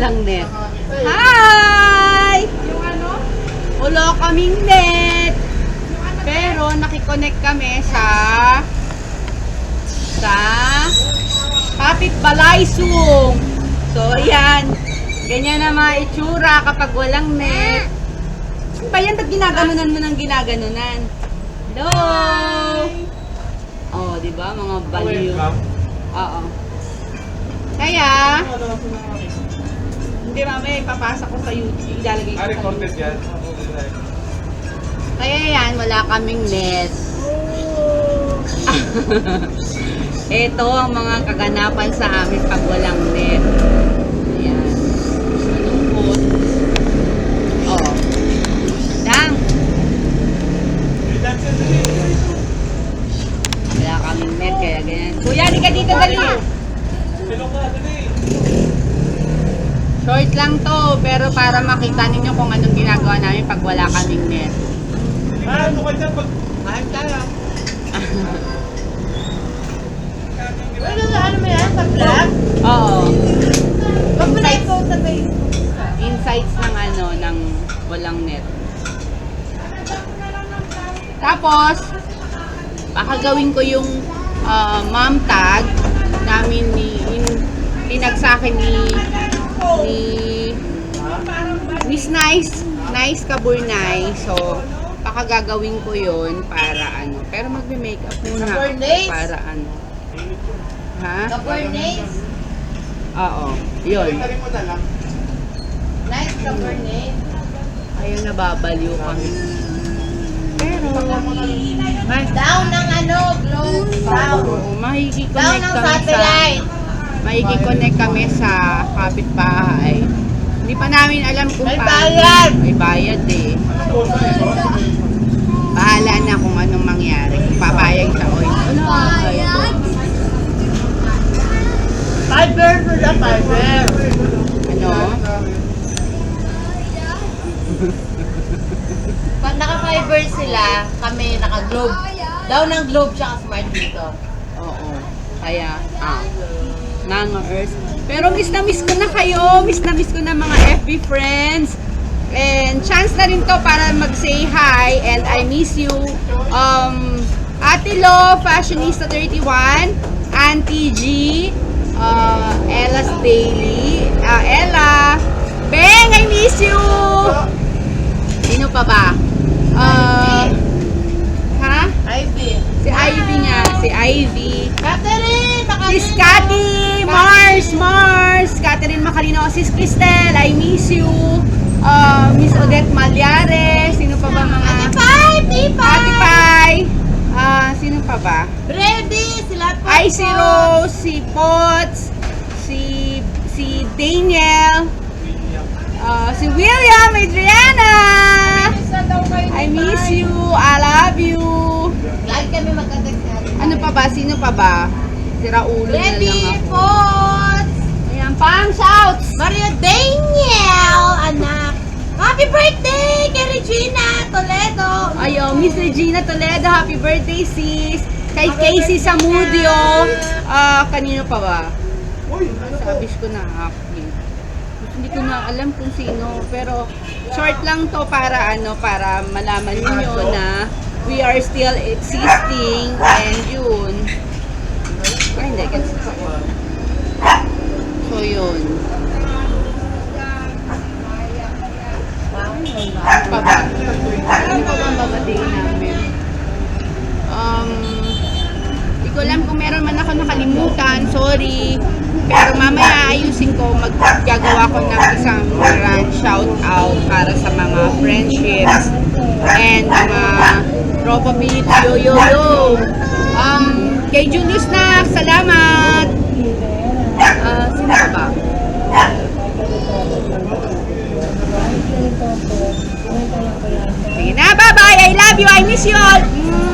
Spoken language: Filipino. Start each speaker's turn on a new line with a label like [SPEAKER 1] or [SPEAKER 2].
[SPEAKER 1] walang net. Hi!
[SPEAKER 2] Yung ano?
[SPEAKER 1] Wala kaming net. Pero nakikonnect kami sa sa Kapit Balaysung. So, ayan. Ganyan na mga itsura kapag walang net. Ano ba yan? Ba't ginaganunan mo ng ginaganunan? Hello! Oh, di ba? Mga baliw. Oo. Kaya, hindi mamaya ipapasa ko sa YouTube. Ilalagay ko
[SPEAKER 3] Ah, recorded yan.
[SPEAKER 1] Kaya yan, wala kaming net. Ito ang mga kaganapan sa amin pag walang net. Ayan. Malungkot. Oh. Dang. Wala kaming net, kaya ganyan. Kuya, di ka dito dali. Short lang to, pero para makita ninyo kung anong ginagawa namin pag wala kaming net.
[SPEAKER 3] Ah, ano ka dyan? Pag... Kahit kaya.
[SPEAKER 2] Ano na ano mo yan? Sa vlog?
[SPEAKER 1] Oo.
[SPEAKER 2] Huwag mo na sa Facebook.
[SPEAKER 1] insights ng ano, ng walang net. Tapos, baka gawin ko yung ah, mom tag namin ni in, tinag sa akin ni ni Miss Nice Nice Kaburnay so baka gagawin ko yon para ano pero magme-makeup muna ako para ano ha?
[SPEAKER 2] Cabernet.
[SPEAKER 1] Oo, yun.
[SPEAKER 2] Nice Cabernet.
[SPEAKER 1] Ayun, nababaliw kami. Pero,
[SPEAKER 2] Down ng ano, globe. Down. Down ng satellite.
[SPEAKER 1] Makikiconnect kami sa kapitbahay. Hindi pa namin alam kung
[SPEAKER 2] May
[SPEAKER 1] paano.
[SPEAKER 2] bayad.
[SPEAKER 1] May bayad eh. Bahala na kung anong mangyari. Kung papayag siya o hindi. Ano? Bayad.
[SPEAKER 2] Fiber for the fiber.
[SPEAKER 1] Ano?
[SPEAKER 2] Pag naka-fiber sila, kami naka-globe. Down ng globe siya smart dito.
[SPEAKER 1] Oo. Kaya, ah. Earth. Pero miss na miss ko na kayo. Miss na miss ko na mga FB friends. And chance na rin to para mag-say hi. And I miss you. Um, Ate Lo, Fashionista 31. Auntie G. Uh, Ella's Daily. Uh, Ella. Beng, I miss you! Sino pa ba? Uh, ha?
[SPEAKER 2] Ivy.
[SPEAKER 1] Si Ivy nga. Si Ivy.
[SPEAKER 2] Catherine!
[SPEAKER 1] Sis Cathy, Mars, Mars, Catherine Macalino, Sis Cristel, I miss you. Uh, Miss Odette Malyares, sino pa ba mga?
[SPEAKER 2] Ate Pai! Pipa!
[SPEAKER 1] Ate Pai. Ah, sino pa ba?
[SPEAKER 2] Brady! Sila po.
[SPEAKER 1] Ay, si Rose, si Potts, si si Daniel, ah, si William, Adriana. I miss you, I love you.
[SPEAKER 2] Lagi kami magka-text natin.
[SPEAKER 1] Ano pa ba? Sino pa ba? Si Raulo na lang ako.
[SPEAKER 2] Potts!
[SPEAKER 1] Ayan, pang shouts!
[SPEAKER 2] Maria Daniel! Anak! Happy birthday kay Regina Toledo!
[SPEAKER 1] Ayo, Miss Regina Toledo, happy birthday sis. Kay Casey Samudio. Ah, kanino pa ba? Sabi ko na happy. Hindi ko na alam kung sino, pero short lang to para ano, para malaman niyo na we are still existing and yun. Ay, hindi, kasi So, yun. Ano ba? Ang babatiin namin? Um, hindi ko alam kung meron man ako nakalimutan, sorry. Pero mamaya ayusin ko, maggagawa ko ng isang grand shout out para sa mga friendships and mga tropa beat, yo yo yo. Um, kay Julius na, salamat! Ah, sino pa ba? Sige na, bye-bye! I love you! I miss you all!